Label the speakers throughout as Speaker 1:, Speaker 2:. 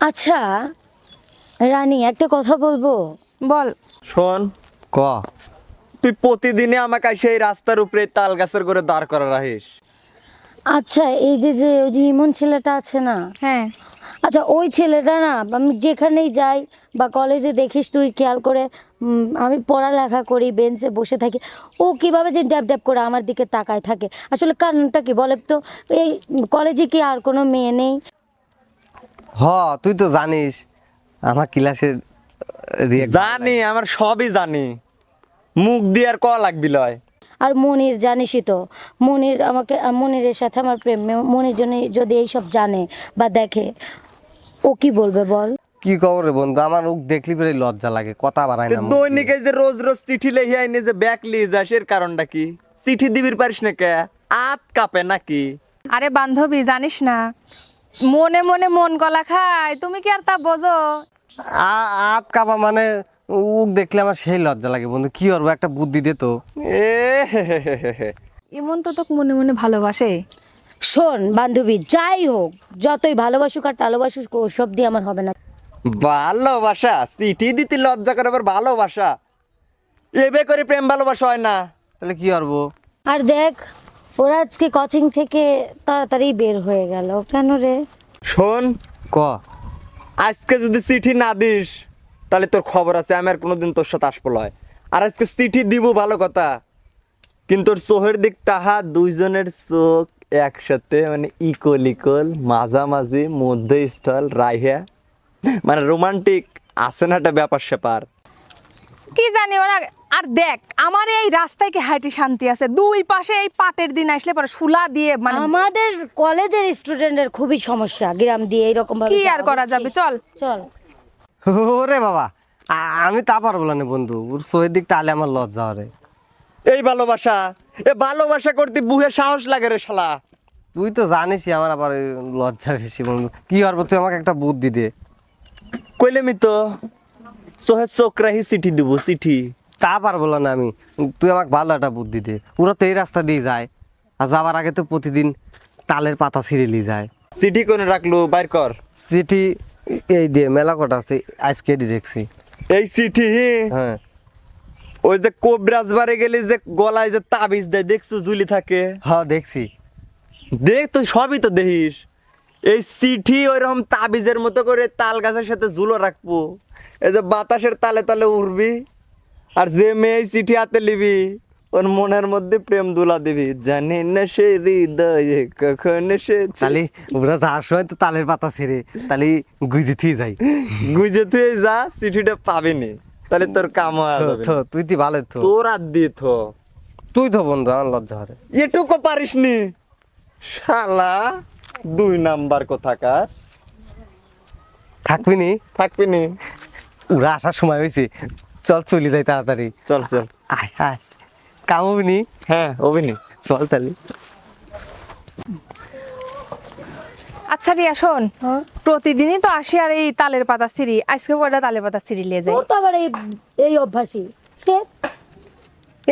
Speaker 1: আচ্ছা রানী একটা কথা বলব?
Speaker 2: বল।
Speaker 3: শোন
Speaker 4: ক।
Speaker 3: তুই প্রতিদিনে আমাকে সেই রাস্তার উপরে তাল গাছের করে দাঁড় করা রাখিস।
Speaker 1: আচ্ছা এই যে যে ওই যে ইমন ছেলেটা আছে না
Speaker 2: হ্যাঁ।
Speaker 1: আচ্ছা ওই ছেলেটা না আমি যেখানেই যাই বা কলেজে দেখিস তুই খেয়াল করে আমি পড়ালেখা করি বেঞ্চে বসে থাকি ও কীভাবে যে ড্যাব ড্যাব করে আমার দিকে তাকায় থাকে? আসলে কারণটা কি বলে তো? এই কলেজে কি আর কোনো মেয়ে নেই?
Speaker 4: হ তুই তো জানিস আমার ক্লাসের
Speaker 3: জানি আমার সবই জানি। মুখ দিয়ে আর ক লাগবি লয়।
Speaker 1: আর মনির জানিসই তো মনির আমাকে মনিরের সাথে আমার প্রেম মনির জন্য যদি এইসব জানে বা দেখে ও কি বলবে বল?
Speaker 4: কি খবর রে বন্ধু? আমার মুখ দেখলি পরে লজ্জা লাগে কথা বাড়ায় না
Speaker 3: দৈনিক এই যে রোজ রোজ চিঠি লেহি আইনি যে ব্যাগ লিয়ে যাস এর কারণটা কি? চিঠি দিবির পারিস না কে? আত কাপে নাকি?
Speaker 2: আরে বান্ধবী জানিস না মনে মনে মন গলা খায় তুমি কি আর তা বোঝো?
Speaker 4: আ- আত কাপা মানে উক দেখলে আমার সেই লজ্জা লাগে বন্ধু কি করব একটা বুদ্ধি দে তো।
Speaker 3: এ হে হে হে হে হে।
Speaker 2: ইমন তো তোকে মনে মনে ভালোবাসে।
Speaker 1: শোন বান্ধবী যাই হোক যতই ভালোবাসুক আর টালোবাসুক সব দিয়ে আমার হবে না।
Speaker 3: ভালোবাসা চিঠি দিতে লজ্জা করে আবার ভালোবাসা। এবে করে প্রেম ভালোবাসা হয় না।
Speaker 4: তাহলে কি করব?
Speaker 1: আর দেখ ওরা আজকে কোচিং থেকে তাড়াতাড়ি বের হয়ে গেল। কেন রে?
Speaker 3: শোন
Speaker 4: ক?
Speaker 3: আজকে যদি চিঠি না দিস তাহলে তোর খবর আছে আমি আর কোনোদিন তোর সাথে আসব লয়। আর আজকে চিঠি দিব ভালো কথা কিন্তু তোর চোখের দিক তাহা দুইজনের চোখ একসাথে মানে ইকল ইকল মাঝামাঝি মধ্যস্থল রাইহা। মানে রোমান্টিক আছে না একটা ব্যাপার স্যাপার?
Speaker 2: কি জানি ওরা আর দেখ আমার এই রাস্তায় কি হাইটি শান্তি আছে? দুই পাশে এই পাটের দিন আসলে পরে শুলা দিয়ে মানে
Speaker 1: আমাদের কলেজের স্টুডেন্টের খুবই সমস্যা গ্রাম দিয়ে এইরকম ভাবে
Speaker 2: কি আর করা যাবে? চল।
Speaker 1: চল।
Speaker 4: ওরে বাবা আ- আমি তা পারব না বন্ধু ওর চোখের দিক তাহলে আমার লজ্জা হরে।
Speaker 3: এই ভালোবাসা এ ভালোবাসা করতে বুহে সাহস লাগে রে শালা।
Speaker 4: তুই তো জানিসই আমার আবার লজ্জা বেশি বন্ধু। কি করব তুই আমাকে একটা বুদ্ধি দে।
Speaker 3: কইলে মি তো সোহের চোখ রাহি চিঠি দিব চিঠি।
Speaker 4: তা পারব না আমি তুই আমাকে ভালো একটা বুদ্ধি দে। ওরা তো এই রাস্তা দিয়ে যায় আর যাওয়ার আগে তো প্রতিদিন তালের পাতা ছিঁড়েলি যায়।
Speaker 3: চিঠি কোনে রাখল বাইর কর।
Speaker 4: চিঠি এই দিয়ে মেলা কটা আছে আজকে দেখছি।
Speaker 3: এই চিঠি
Speaker 4: হ্যাঁ।
Speaker 3: ওই যে কোবরাজ বারে গেলে যে গলায় যে তাবিজ দেয় দেখছ জুলি থাকে?
Speaker 4: হ্যাঁ দেখছি।
Speaker 3: দেখ তো সবই তো দেখিস। এই চিঠি ওইরকম তাবিজের মতো করে তাল গাছের সাথে ঝুলো রাখব। এই যে বাতাসের তালে তালে উড়বি আর যে মেয়ে এই চিঠি হাতে লিবি ওর মনের মধ্যে প্রেম দুলা দিবি। জানি না সে হৃদয়ে কখন সে
Speaker 4: তাহলে ওরা যাওয়ার সময় তো তালের পাতা ছিঁড়ে তাহলে গুজে থিয়ে যাই।
Speaker 3: গুজে তুই যা চিঠিটা পাবিনি। তাহলে তোর কাম না।
Speaker 4: তুই তুই ভালো তো
Speaker 3: তোর আর দিয়ে থো।
Speaker 4: তুই তো বন্ধু আমার লজ্জা হরে
Speaker 3: এটুকু পারিসনি শালা দুই নাম্বার কোথাকার।
Speaker 4: থাকবি নি?
Speaker 3: থাকবি নি।
Speaker 4: ওরা আসার সময় হয়েছে। চল চলি যাই তাড়াতাড়ি।
Speaker 3: চল চল।
Speaker 4: আয় আয়। কামবি নি?
Speaker 3: হ্যাঁ অভিনি
Speaker 4: চল তাহলে।
Speaker 2: আচ্ছা রিয়া শোন। প্রতিদিনই তো আসি আর এই তালের পাতা সিঁড়ি। আজকে কয়টা তালের পাতা সিঁড়ি নিয়ে যাই?
Speaker 1: তোর তো আবার এই এই অভ্যাসই। সে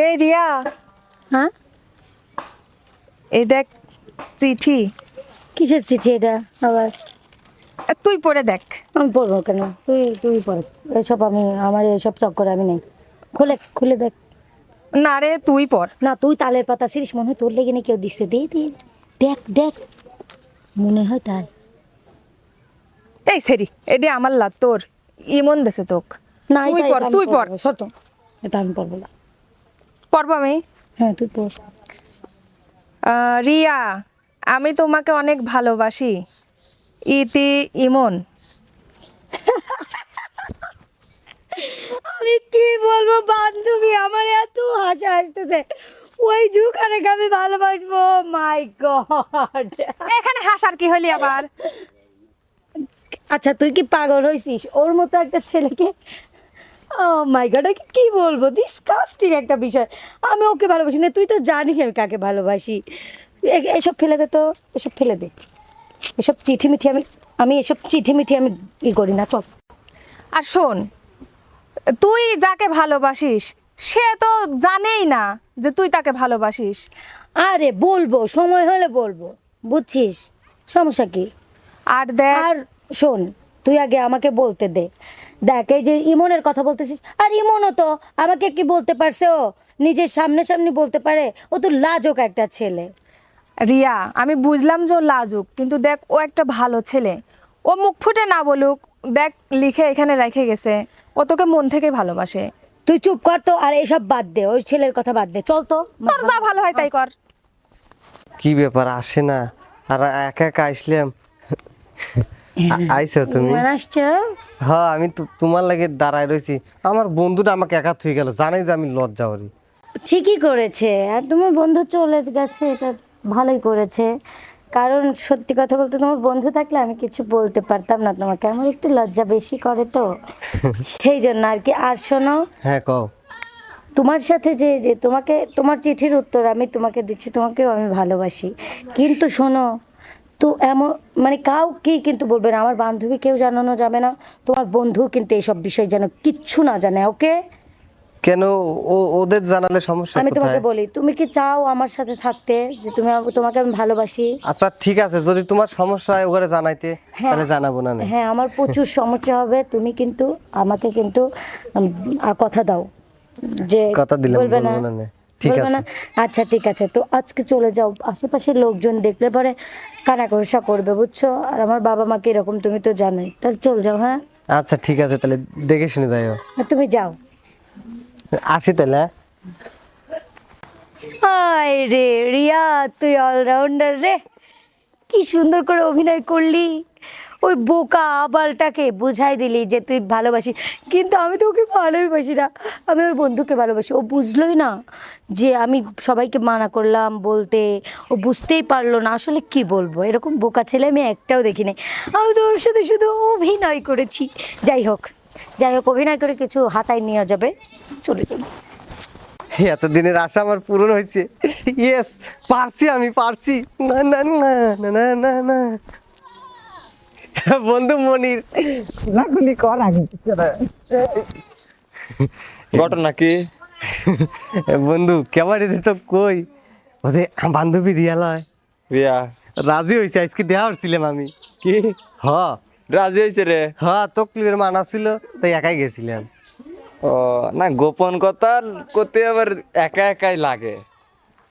Speaker 2: এই রিয়া।
Speaker 1: হ্যাঁ?
Speaker 2: এই দেখ চিঠি।
Speaker 1: কিসের চিঠি এটা আবার?
Speaker 2: তুই পড়ে দেখ।
Speaker 1: আমি পড়ব কেন? তুই তুই পড়। এসব আমি আমার এসব চক্করে আমি নেই। খুলে খুলে দেখ।
Speaker 2: না রে তুই পড়।
Speaker 1: না তুই তালের পাতা সিরিস মনে হয় তোর লেগে না কেউ দিচ্ছে দে দে। দেখ দেখ। মনে হয় তাই।
Speaker 2: এই সেরি এডি আমার লাগ তোর। ইমন দেছে তোক।
Speaker 1: না
Speaker 2: তুই
Speaker 1: এটা- এটা আমি
Speaker 2: তুই
Speaker 1: পড়ব, সত্য। এটা আমি পড়ব না।
Speaker 2: পড়ব আমি?
Speaker 1: হ্যাঁ তুই পড়।
Speaker 2: রিয়া আমি তোমাকে অনেক ভালোবাসি। ইতি ইমন।
Speaker 1: আমি কি বলব বান্ধবী আমার এত হাসি আসতেছে। ওই জুখানে আমি ভালোবাসবো মাই গড
Speaker 2: এখানে হাসার কি হলি আবার?
Speaker 1: আচ্ছা তুই কি পাগল হয়েছিস ওর মতো একটা ছেলেকে ও মাই গড কি বলব? ডিসকাস্টিং একটা বিষয়। আমি ওকে ভালোবাসি না তুই তো জানিস আমি কাকে ভালোবাসি। এসব ফেলে দে তো এসব ফেলে দে। এসব চিঠি মিঠি আমি আমি এসব চিঠি মিঠি আমি ই করি না চল।
Speaker 2: আর শোন তুই যাকে ভালোবাসিস সে তো জানেই না যে তুই তাকে ভালোবাসিস।
Speaker 1: আরে বলব সময় হলে বলব। বুঝছিস? সমস্যা কি?
Speaker 2: আর দেখ
Speaker 1: আর শোন তুই আগে আমাকে বলতে দে। দেখ এই যে ইমনের কথা বলতেছিস আর ইমনও তো আমাকে কি বলতে পারছে ও? নিজের সামনে সামনে বলতে পারে ও তো লাজক একটা ছেলে।
Speaker 2: রিয়া আমি বুঝলাম যে ও লাজুক কিন্তু দেখ ও একটা ভালো ছেলে। ও মুখ ফুটে না বলুক দেখ লিখে এখানে রেখে গেছে। ও তোকে মন থেকে ভালোবাসে।
Speaker 1: তুই চুপ কর তো আর এসব বাদ দে ওই ছেলের কথা বাদ দে চল তো।
Speaker 2: তোর যা ভালো হয় তাই কর।
Speaker 4: কি ব্যাপার আসে না আর একা একা আসলাম। আ- আইছো তুমি।
Speaker 1: মানে আসছে?
Speaker 4: হ্যাঁ আমি তোমার লাগে দাঁড়ায় রয়েছি। আমার বন্ধুটা আমাকে একা থুই গেল জানাই যে আমি লজ্জা করি।
Speaker 1: ঠিকই করেছে আর তোমার বন্ধু চলে গেছে এটা ভালোই করেছে। কারণ সত্যি কথা বলতে তোমার বন্ধু থাকলে আমি কিছু বলতে পারতাম না তোমাকে। আমার একটু লজ্জা বেশি করে তো। সেই জন্য আর কি। আর শোনো
Speaker 4: হ্যাঁ কও।
Speaker 1: তোমার সাথে যে যে তোমাকে তোমার চিঠির উত্তর আমি তোমাকে দিচ্ছি তোমাকেও আমি ভালোবাসি। কিন্তু শোনো তো এমন মানে কাউকেই কিন্তু বলবে না। আমার বান্ধবী কেউ জানানো যাবে না। তোমার বন্ধু কিন্তু এইসব বিষয় যেন কিচ্ছু না জানে ওকে?
Speaker 4: কেন ও ওদের জানালে সমস্যা
Speaker 1: আমি তোমাকে বলি তুমি কি চাও আমার সাথে থাকতে? যে তুমি তোমাকে আমি ভালোবাসি?
Speaker 4: আচ্ছা ঠিক আছে যদি তোমার সমস্যা হয় ওখানে জানাইতে তাহলে জানাব না
Speaker 1: হ্যাঁ আমার প্রচুর সমস্যা হবে তুমি কিন্তু আমাকে কিন্তু কথা দাও। যে
Speaker 4: কথা দিলাম,
Speaker 1: বলবে না।
Speaker 4: ঠিক আছে।
Speaker 1: আচ্ছা ঠিক আছে। তো আজকে চলে যাও আশেপাশে লোকজন দেখলে পরে কানাকষা করবে বুঝছ? আর আমার বাবা মাকে এরকম তুমি তো জানোই। তাহলে চল যাও হ্যাঁ?
Speaker 4: আচ্ছা ঠিক আছে তাহলে দেখে শুনে যাইও।
Speaker 1: তুমি যাও।
Speaker 4: আসি তাহলে।
Speaker 1: রে রিয়া, তুই অলরাউন্ডার রে। কি সুন্দর করে অভিনয় করলি। ওই বোকা আবালটাকে বুঝাই দিলি যে তুই ভালোবাসি। কিন্তু আমি তো ওকে ভালোই বাসি না। আমি ওর বন্ধুকে ভালোবাসি। ও বুঝলোই না যে আমি সবাইকে মানা করলাম বলতে। ও বুঝতেই পারল না। আসলে কি বলব? এরকম বোকা ছেলে আমি একটাও দেখিনি। আমি তো ওর সাথে শুধু অভিনয় করেছি। যাই হোক। যাই হোক অভিনয় করে কিছু হাতায় নেওয়া যাবে। চলে চলো
Speaker 4: এই এতদিনের আশা আমার পূরণ হয়েছে। ইয়েস পারছি আমি পারছি। না না না না না না না। বন্ধু মনির। লাগুলি কর আগে।
Speaker 3: ঘটনা কি
Speaker 4: বন্ধু কেমন রেছে তো কই ওদের বান্ধবী রিয়া লয়
Speaker 3: রিয়া।
Speaker 4: রাজি হয়েছে আজকে দেওয়া হচ্ছিলাম আমি।
Speaker 3: কি?
Speaker 4: হ
Speaker 3: রাজি হয়েছে রে?
Speaker 4: হ তকলির মানা ছিল তাই একাই গেছিলাম।
Speaker 3: ও না গোপন কথা করতে আবার একা একাই লাগে।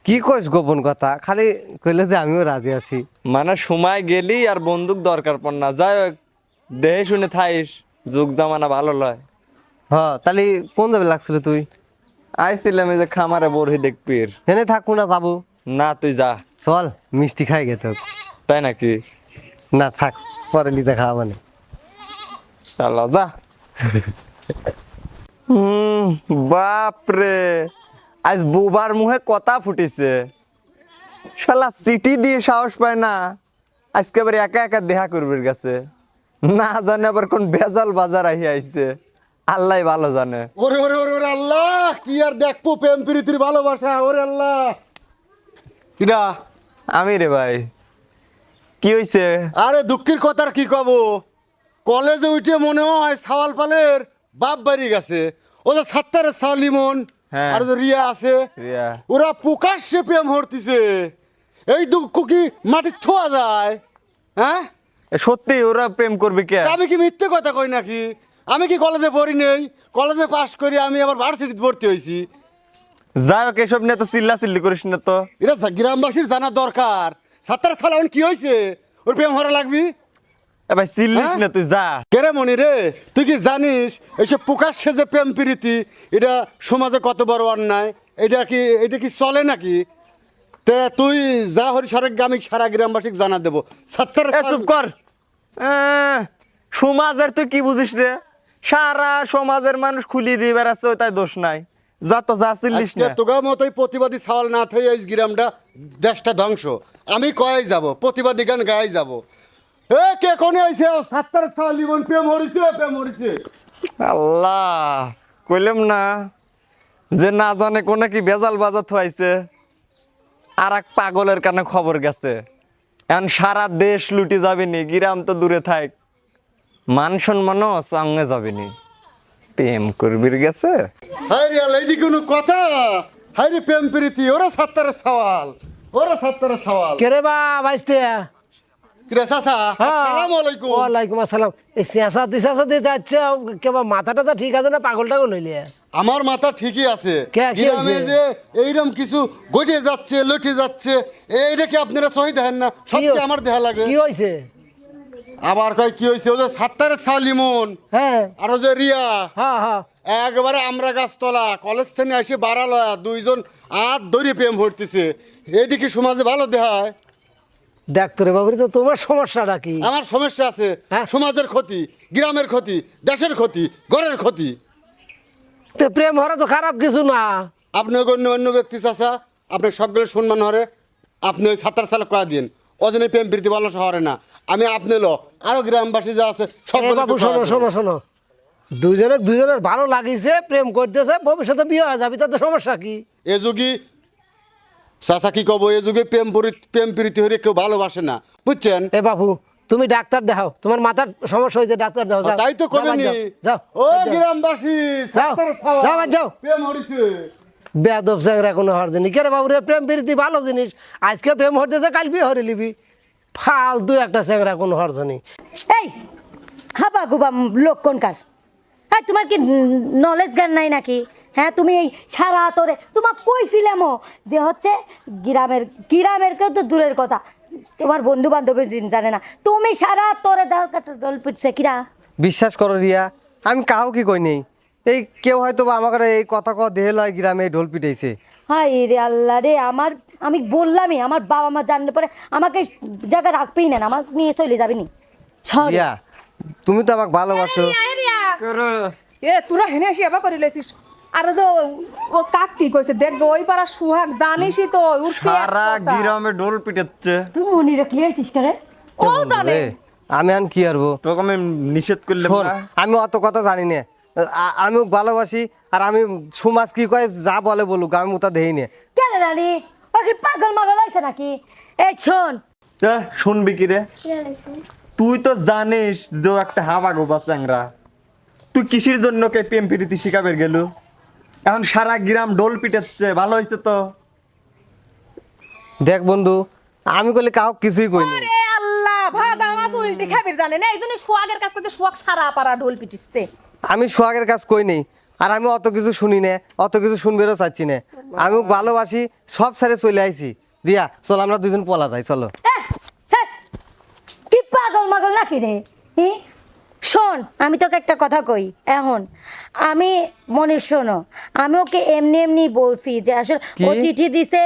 Speaker 4: কি কইস গোপন কথা? খালি কইলে যে আমিও রাজি আছি।
Speaker 3: মানে সময় গেলি আর বন্দুক দরকার পড় না। যাই হোক দেহে শুনে থাইস যুগ জামানা ভালো লয়।
Speaker 4: হ তাহলে কোন যাবে লাগছিল তুই?
Speaker 3: আইছিলাম এই যে খামারে বরহি দেখবির
Speaker 4: এনে থাকব না যাব।
Speaker 3: না তুই যা।
Speaker 4: চল মিষ্টি খাই গে তোর
Speaker 3: তাই নাকি?
Speaker 4: না থাক। পরে নিজে খাওয়া মানে।
Speaker 3: চালা যা। হুম বাপরে। আজ বুবার মুখে কথা ফুটিছে। শালা চিঠি দিয়ে সাহস পায় না। আজকে আবার একা একা দেখা করবির গেছে না জানে আবার কোন ভেজাল বাজার আহি আইছে। আল্লাহ ভালো জানে।
Speaker 5: ওরে ওরে ওরে ওরে আল্লাহ! কি আর দেখব প্রেম প্রীতির ভালোবাসা? ওরে আল্লাহ! কিরা
Speaker 3: আমি রে ভাই। কি হইছে?
Speaker 5: আরে দুঃখের কথার কি কব? কলেজে উঠে মনে হয় সাওয়াল পালের বাপ বাড়ি গেছে। ওদের সাত্তারের সালিমন
Speaker 3: হ্যাঁ।
Speaker 5: আর রিয়া আছে
Speaker 3: রিয়া।
Speaker 5: ওরা প্রকাশ্যে প্রেম হরতিছে। এই দুঃখ কি মাটির থোয়া যায়? হ্যাঁ?
Speaker 3: সত্যি ওরা প্রেম করবে কে?
Speaker 5: আমি কি মিথ্যে কথা কই নাকি? আমি কি কলেজে পড়ি নেই? কলেজে পাশ করে আমি আবার ভার্সিটিতে ভর্তি হয়েছি
Speaker 3: যাই হোক এসব নিয়ে তো চিল্লা চিল্লি করিস না তো।
Speaker 5: এটা গ্রামবাসীর জানা দরকার। সাত্তার সালাউন কি হয়েছে ওর প্রেম হরা লাগবি?
Speaker 3: এ ভাই চিল্লিস
Speaker 5: হ্যাঁ?
Speaker 3: না তুই যা।
Speaker 5: কেরে মনি রে? তুই কি জানিস এইসব প্রকাশ্যে যে প্রেম প্রীতি এটা সমাজে কত বড় অন্যায়? এটা কি এটা কি চলে নাকি? তে তুই যা হরি সরেক আমি সারা গ্রামবাসীকে জানা দেবো। সাত্তার
Speaker 3: এ চুপ কর। আহ, সমাজের তুই কি বুঝিস রে? সারা সমাজের মানুষ খুলি দিয়ে বেড়াচ্ছে তাই দোষ নাই। যা তো যা চিল্লিস না।
Speaker 5: তোগা মতোই প্রতিবাদী সওয়াল না থেকে এই গ্রামটা দেশটা ধ্বংস। আমি কয়ে যাব? প্রতিবাদী গান গায়ে যাব? এ কে কোনে আইছে? সাত্তার সাল জীবন প্রেম হরিছে প্রেম হরিছে।
Speaker 3: আল্লাহ কইলাম না যে না জানে কোনে কি বেজাল বাজার থুয়াইছে আর এক পাগলের কানে খবর গেছে। এখন সারা দেশ লুটি যাবিনি গ্রাম তো দূরে থাক। মান সম্মানও সঙ্গে যাবিনি প্রেম করবির গেছে?
Speaker 5: হাই রে কোনো কথা? হাই রে প্রেম প্রীতি ওরা সওয়াল ওরা সওয়াল।
Speaker 6: কেরে বা বাইসতে?
Speaker 5: কিরে চাচা?
Speaker 6: হ্যাঁ।
Speaker 5: আসসালামু আলাইকুম।
Speaker 6: ওয়ালাইকুম আসসালাম। এই চেঁচা দি চেঁচা দিয়ে যাচ্ছে কেবা মাথাটা তো ঠিক আছে না পাগল টাগল হইলে?
Speaker 5: আমার মাথা ঠিকই আছে।
Speaker 6: কে, কি
Speaker 5: গ্রামে? যে এইরকম কিছু গটে যাচ্ছে লটে যাচ্ছে এইটা কি আপনারা সহি দেখেন না?
Speaker 6: হয়েছে?
Speaker 5: আমার দেহা লাগে।
Speaker 6: কি হয়েছে
Speaker 5: আবার কয় কি হয়েছে ও যে সাত্তারের ছাও লিমন
Speaker 6: হ্যাঁ।
Speaker 5: আর ও যে রিয়া।
Speaker 6: হ্যাঁ হ্যাঁ।
Speaker 5: একবারে আমরা গাছতলা কলেজ থেকে এসে বাড়ালো দুইজন আর দড়ি প্রেম ভরতেছে এইটি কি সমাজে ভালো দেখায়?
Speaker 6: দেখ তোরে বাবুরি তো তোমার সমস্যাটা কি?
Speaker 5: আমার সমস্যা আছে।
Speaker 6: হ্যাঁ।
Speaker 5: সমাজের ক্ষতি গ্রামের ক্ষতি দেশের ক্ষতি ঘরের ক্ষতি।
Speaker 6: তো প্রেম হরা তো খারাপ কিছু না।
Speaker 5: আপনি অন্য অন্য ব্যক্তি চাষা আপনি সবগুলো সম্মান হরে। আপনি ওই সাতার সালে কয়া দিন অজনে প্রেম প্রীতি ভালো শহরে না। আমি আপনি লো আরও গ্রামবাসী যা আছে সব
Speaker 6: বাবু শোনো শোনো শোনো। দুজনে দুজনের ভালো লাগিছে প্রেম করতেছে ভবিষ্যতে বিয়ে হয়ে যাবে তাতে সমস্যা কি?
Speaker 5: এ যুগি চাষা কি কব এ যুগে প্রেম পরি- প্রেম প্রীতি হরে কেউ ভালোবাসে না। বুঝছেন?
Speaker 6: এ বাবু তুমি ডাক্তার দেখাও তোমার মাথার সমস্যা হয়েছে ডাক্তার দেখাও যাও।
Speaker 5: তাই তো কবেনি
Speaker 6: যাও,
Speaker 5: ও। গ্রামবাসী
Speaker 6: যাও, যাও, যাও।
Speaker 5: প্রেম হরিছে
Speaker 6: বেয়াদব চ্যাংরা কোনো হর জিনিস। কে রে বাবু রে প্রেম প্রীতি ভালো জিনিস। আজকে প্রেম হরতেছে কাল বিয়ে হরে লিবি। ফালতু একটা চ্যাংরা কোনো হর জানি
Speaker 1: এই হাবা গুবা লোক কোনকার হ্যাঁ তোমার কি নলেজ জ্ঞান নাই নাকি? হ্যাঁ তুমি এই সারা তোরে তোমার কইছিলাম যে হচ্ছে গ্রামের গ্রামের কেউ তো দূরের কথা। তোমার বন্ধু বান্ধবী জানে না। তুমি সারা তোরে দাও কাটা ডল পিটছে কিরা?
Speaker 4: বিশ্বাস করো রিয়া আমি কাউ কি কই নেই? এই কেউ হয়তো বা আমাকে এই কথা ক দেহে লয় গ্রামে ঢোল পিটাইছে।
Speaker 1: হাই রে আল্লাহ রে আমার আমি বললামই আমার বাবা মা জানলে পরে আমাকে জায়গা রাখবেই না আমার নিয়ে চলে যাবে নি।
Speaker 4: রিয়া তুমি তো আমাকে ভালোবাসো।
Speaker 2: এ তোরা হেনে এবার করে লইছিস। আর যে ও কাক কি কইছে দেখ ওই পাড়া সুহাগ জানিসই তো
Speaker 3: সারা। গ্রামে ডোল পিটাচ্ছে।
Speaker 1: তুই মনে রাখলি
Speaker 2: ও জানে।
Speaker 4: আমি আন কি আরবো
Speaker 3: তোকে আমি নিষেধ করলাম
Speaker 4: আমি অত কথা জানি না। আমি ওকে ভালোবাসি আর আমি সমাজ কি কয় যা বলে বলুক আমি ওটা দেই না।
Speaker 1: কেন রানী? ও কি পাগল মাগল হয়েছে নাকি? এই শোন।
Speaker 3: এ, শুনবি কি রে? তুই তো জানিস যে একটা হাবা গোবা চ্যাংরা। তুই কিসের জন্য কে প্রেম প্রীতি শিখাবে গেল? এখন সারা গ্রাম ডোল পিটাচ্ছে ভালো হয়েছে তো?
Speaker 4: দেখ বন্ধু আমি কইলে কাউ কিছুই কই না
Speaker 2: আরে আল্লাহ ভাদা মাছ উল্টি খাবির জানে না এই জন্য সোয়াগের কাছ করতে সোয়াগ সারা পাড়া ঢোল পিটিচ্ছে।
Speaker 4: আমি সোহাগের কাজ কই নেই। আর আমি অত কিছু শুনি না অত কিছু শুনবেরও চাচ্ছি না। আমি ভালোবাসি সব সারে চলে আইছি। দিয়া চল আমরা দুজন পলা যাই চলো।
Speaker 1: স্যার, কি পাগল মাগল নাকি রে? শোন আমি তোকে একটা কথা কই। এখন আমি মনে শোনো আমি ওকে এমনি এমনি বলছি যে আসলে ও চিঠি দিছে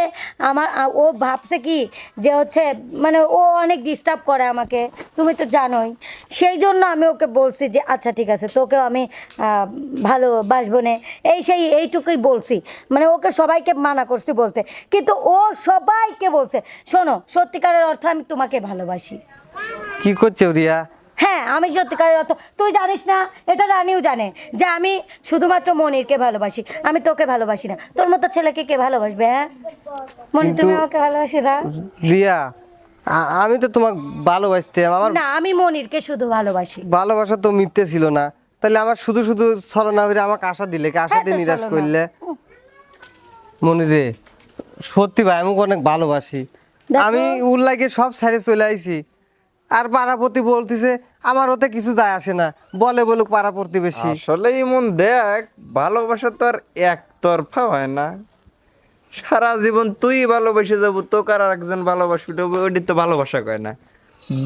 Speaker 1: আমার ও ভাবছে কি যে হচ্ছে মানে ও অনেক ডিস্টার্ব করে আমাকে তুমি তো জানোই। সেই জন্য আমি ওকে বলছি যে আচ্ছা ঠিক আছে তোকেও আমি ভালোবাসবো নে। এই সেই এইটুকুই বলছি। মানে ওকে সবাইকে মানা করছি বলতে। কিন্তু ও সবাইকে বলছে শোনো সত্যিকারের অর্থ আমি তোমাকে ভালোবাসি।
Speaker 4: কি করছে রিয়া?
Speaker 1: হ্যাঁ আমি সত্যিকারের অর্থ তুই জানিস না এটা রানিও জানে যে আমি শুধুমাত্র মনিরকে ভালোবাসি আমি তোকে ভালোবাসি না তোর মতো ছেলেকে কে ভালোবাসবে হ্যাঁ? মনি তুমি আমাকে ভালোবাসি না?
Speaker 4: রিয়া আমি তো তোমাকে ভালোবাসতাম আমার
Speaker 1: না আমি মনিরকে শুধু ভালোবাসি।
Speaker 4: ভালোবাসা তো মিথ্যে ছিল না তাহলে আমার শুধু শুধু ছলনা করে আমাকে আশা দিলে কি আশা দিয়ে নিরাশ করলে? মনি রে সত্যি ভাই আমি অনেক ভালোবাসি। আমি উল্লাইকে সব সাইডে চলে আইছি। আর পাড়াপতি বলতেছে আমার ওতে কিছু যায় আসে না। বলে বলুক পাড়া প্রতিবেশী
Speaker 3: আসলে এমন দেখ ভালোবাসা তো আর একতরফা হয় না। সারা জীবন তুই ভালোবেসে যাব তোকে আর একজন ভালোবাসবি ওটি তো ভালোবাসা কয় না।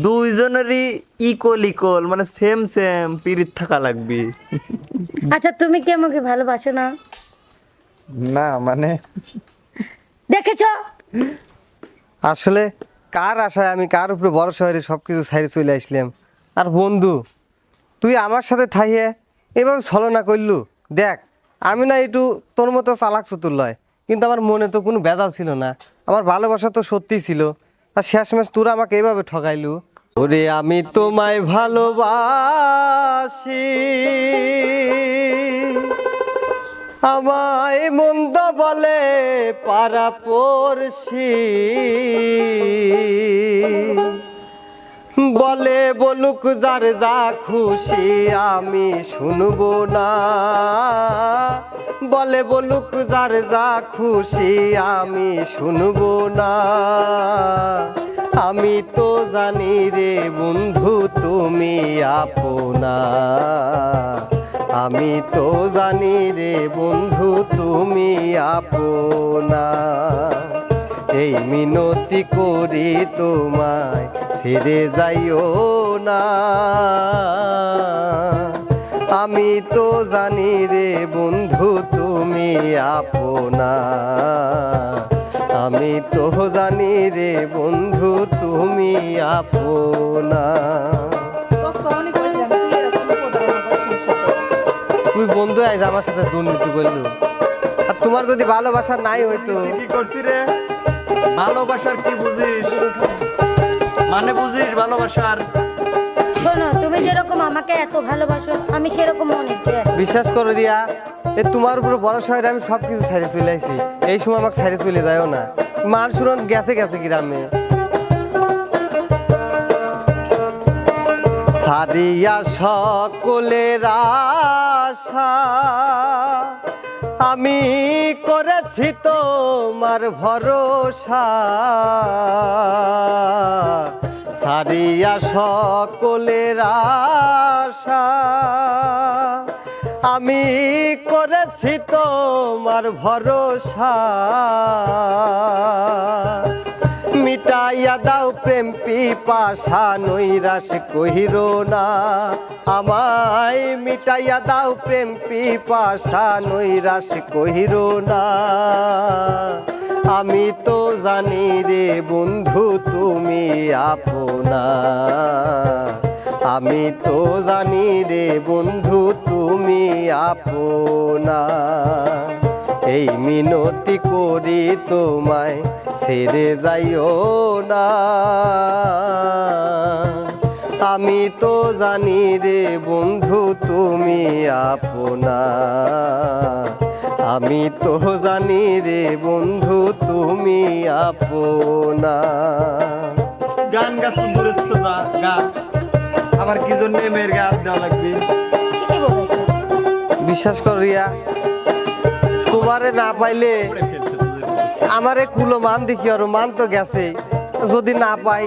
Speaker 3: দুইজনেরই ইকোল ইকোল মানে সেম সেম পিরিত থাকা লাগবে।
Speaker 1: আচ্ছা তুমি কি আমাকে ভালোবাসো না?
Speaker 3: না মানে
Speaker 1: দেখেছ?
Speaker 4: আসলে কার আশায় আমি কার উপরে বড় শহরে সব কিছু সাইডে চলে আসলাম? আর বন্ধু, তুই আমার সাথে থাইয়ে এভাবে ছলনা করলু? দেখ, আমি না একটু তোর মতো চালাক চতুর লয় কিন্তু আমার মনে তো কোনো বেজাল ছিল না। আমার ভালোবাসা তো সত্যি ছিল। আর শেষমেশ তোরা আমাকে এইভাবে ঠকাইলু? ওরে আমি তোমায় ভালোবাসি। আমায় মন্দ বলে পারা পড়শি। বলুক যার যা খুশি আমি শুনব না। বলে বলুক যার যা খুশি আমি শুনব না। আমি তো জানি রে বন্ধু, তুমি আপনা। আমি তো জানি রে বন্ধু, তুমি আপনা। এই মিনতি করি তোমায় ছেড়ে যাইও না। আমি তো জানি রে বন্ধু, তুমি আপনা। আমি তো জানি রে বন্ধু, তুমি আপনা।
Speaker 2: তুই
Speaker 4: বন্ধু আইজ আমার সাথে দুর্নীতি করলু। আর তোমার যদি ভালোবাসা নাই হইতো।
Speaker 3: কি করছি রে? ভালোবাসার কি বুঝিস? মানে বুঝিস ভালোবাসার
Speaker 1: শোনো তুমি যেরকম আমাকে এত ভালোবাসো আমি সেরকম মনে
Speaker 4: বিশ্বাস করো দিয়া এ তোমার উপরে ভরসা হয়ে আমি সব কিছু ছাড়ে চলে আইছি। এই সময় আমাকে ছাড়ে চলে যায়ও না। মান শুনন গেছে গেছে গ্রামে। সারিয়া সকলের আশা আমি করেছি তোমার ভরসা। সারিয়া সকলের আশা। আমি করেছি তোমার ভরসা। মিটাইয়া দাও প্রেম পিপাসা নৈরাস কহির না। আমায় মিটাইয়া দাও প্রেম পিপাসা নৈরাস কহির না। আমি তো জানি রে বন্ধু, তুমি আপনা। আমি তো জানি রে বন্ধু, তুমি আপনা। এই মিনতি করি তোমায় ছেড়ে যাইও না। আমি তো জানি রে বন্ধু তুমি আপনা। আমি তো জানি রে বন্ধু তুমি আপনা।
Speaker 3: গান গাছ দূরে যা গা। আবার কি জন্য মেয়ের গাছ দেওয়া লাগবে?
Speaker 4: বিশ্বাস কর রিয়া তোমারে না পাইলে আমারে কুলো মান দেখি আর, মান তো গেছে। যদি না পাই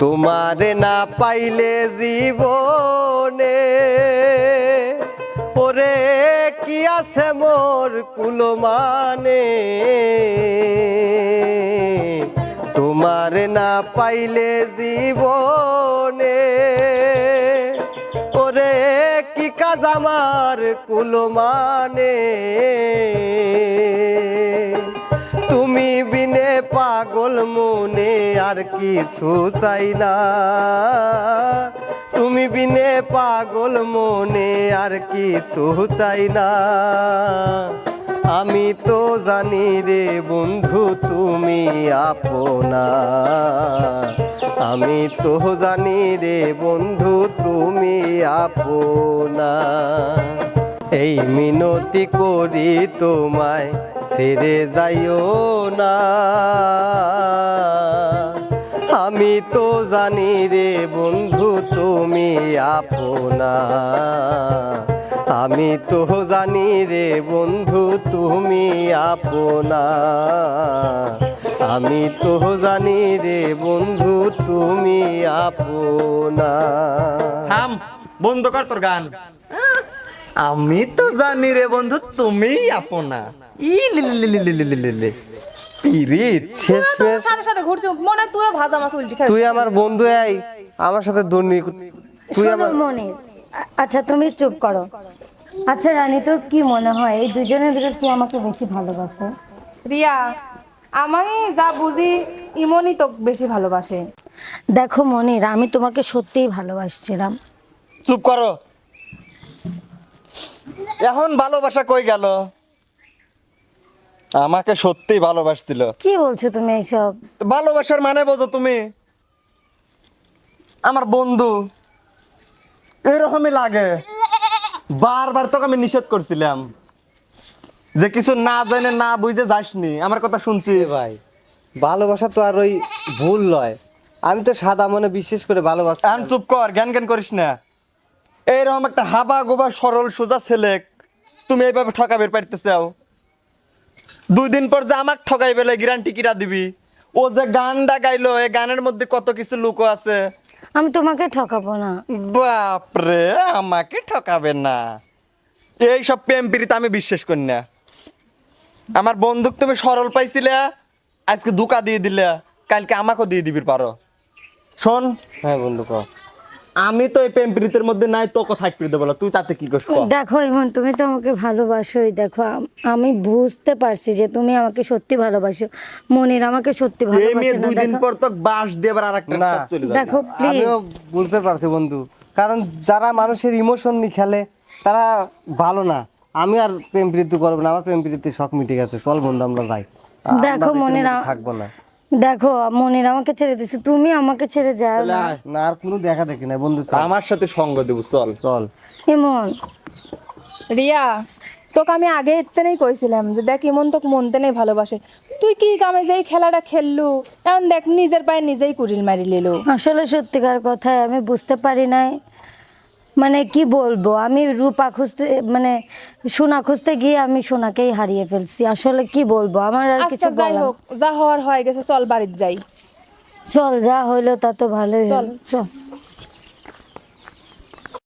Speaker 4: তোমারে না পাইলে জীবনে ওরে কি আছে মোর কুলো মানে? তোমারে না পাইলে জীবনে কাজ আমার কুলো মানে। তুমি বিনে পাগল মনে আর কিছু চাই না। তুমি বিনে পাগল মনে আর কিছু চাই না। আমি তো জানি রে বন্ধু, তুমি আপনা আমি তো জানি রে বন্ধু, তুমি আপনা এই মিনতি করি তোমায়, ছেড়ে যাইও না। আমি তো জানি রে বন্ধু, তুমি আপনা আমি তো জানি রে বন্ধু তুমি আপনা। আমি তো জানি রে বন্ধু তুমি আপনা।
Speaker 3: থাম বন্ধ কর তোর গান। আমি তো জানি রে বন্ধু তুমি আপনা। ই লিলি পিরিত
Speaker 4: শেষ শেষ
Speaker 2: সাথে ঘুরছো মনে তুই ভাজা মাছ উল্টি খাই
Speaker 4: তুই আমার বন্ধু আই আমার সাথে দুর্নীতি তুই আমার
Speaker 1: মনে আচ্ছা তুমি চুপ করো। আচ্ছা রানী তোর কি মনে হয়? এই দুজনের ভিতর কি আমাকে বেশি ভালোবাসে?
Speaker 2: রিয়া আমি যা বুঝি ইমনই তো বেশি ভালোবাসে।
Speaker 1: দেখো মনির আমি তোমাকে সত্যিই ভালোবাসছিলাম।
Speaker 3: চুপ করো। এখন ভালোবাসা কই গেল? আমাকে সত্যিই ভালোবাসছিল।
Speaker 1: কি বলছো তুমি এইসব?
Speaker 3: ভালোবাসার মানে বোঝো তুমি। আমার বন্ধু। এরকমই লাগে। বারবার তোকে আমি নিষেধ করছিলাম। যে কিছু না জানে না বুঝে যাসনি। আমার কথা শুনছি
Speaker 4: ভাই ভালোবাসা তো আর ওই ভুল নয়। আমি তো সাদা মনে বিশেষ করে ভালোবাসি।
Speaker 3: এখন চুপ কর জ্ঞান জ্ঞান করিস না। এইরকম একটা হাবা গোবা সরল সোজা ছেলে তুমি এইভাবে ঠকাবের পারতে চাও? দুই দিন পর যে আমাক ঠকাই বেলে গ্যারান্টি কিরা দিবি? ও যে গানটা গাইলো এই গানের মধ্যে কত কিছু লুকো আছে।
Speaker 1: আমি তোমাকে ঠকাবো না।
Speaker 3: বাপরে আমাকে ঠকাবে না। এই সব প্রেম পিড়িতে আমি বিশ্বাস করি না। আমার বন্ধুক তুমি সরল পাইছিলে আজকে দুকা দিয়ে দিলে কালকে আমাকেও দিয়ে দিবি পারো। শোন।
Speaker 4: হ্যাঁ বন্ধু
Speaker 3: আমি তো এই প্রেম প্রীতির মধ্যে নাই তোকে থাকবি দেবো তুই তাতে কি করছ?
Speaker 1: দেখো ইমন তুমি তো আমাকে ভালোবাসোই। দেখো আমি বুঝতে পারছি যে তুমি আমাকে সত্যি ভালোবাসো। মনির আমাকে সত্যি
Speaker 3: এই মেয়ে দুই দিন পর তো বাস দিয়ে আবার আরেকটা
Speaker 4: না।
Speaker 3: চলে যাবে।
Speaker 1: দেখো প্লিজ
Speaker 4: আমিও বুঝতে পারছি বন্ধু। কারণ যারা মানুষের ইমোশন নিয়ে খেলে তারা ভালো না। আমি আর প্রেম প্রীতি করব না আমার প্রেম প্রীতি শখ মিটে গেছে। চল বন্ধু আমরা যাই।
Speaker 1: দেখো মনের
Speaker 4: থাকব না।
Speaker 1: দেখো মনির আমাকে ছেড়ে দিছে তুমি আমাকে ছেড়ে যাও না।
Speaker 4: না আর কোনো দেখা দেখি না বন্ধু
Speaker 3: আমার সাথে সঙ্গ দেবো চল।
Speaker 4: চল।
Speaker 1: ইমন।
Speaker 2: রিয়া তোকে আমি আগে এতেনেই কইছিলাম যে দেখ ইমন তোকে মনতে নেই ভালোবাসে। তুই কি কামে যেই খেলাটা খেললু এখন দেখ নিজের পায়ে নিজেই কুড়িল মারি লিলু
Speaker 1: আসলে সত্যিকার কথায় আমি বুঝতে পারি নাই। মানে কি বলব আমি রূপা খুঁজতে মানে সোনা খুঁজতে গিয়ে আমি সোনাকেই হারিয়ে ফেলছি। আসলে কি বলব আমার আর কিছু
Speaker 2: আচ্ছা যাই
Speaker 1: বলার
Speaker 2: হোক যা হওয়ার হয়ে গেছে চল বাড়িতে যাই।
Speaker 1: চল যা হইল তা তো ভালোই
Speaker 2: চল।
Speaker 1: চল।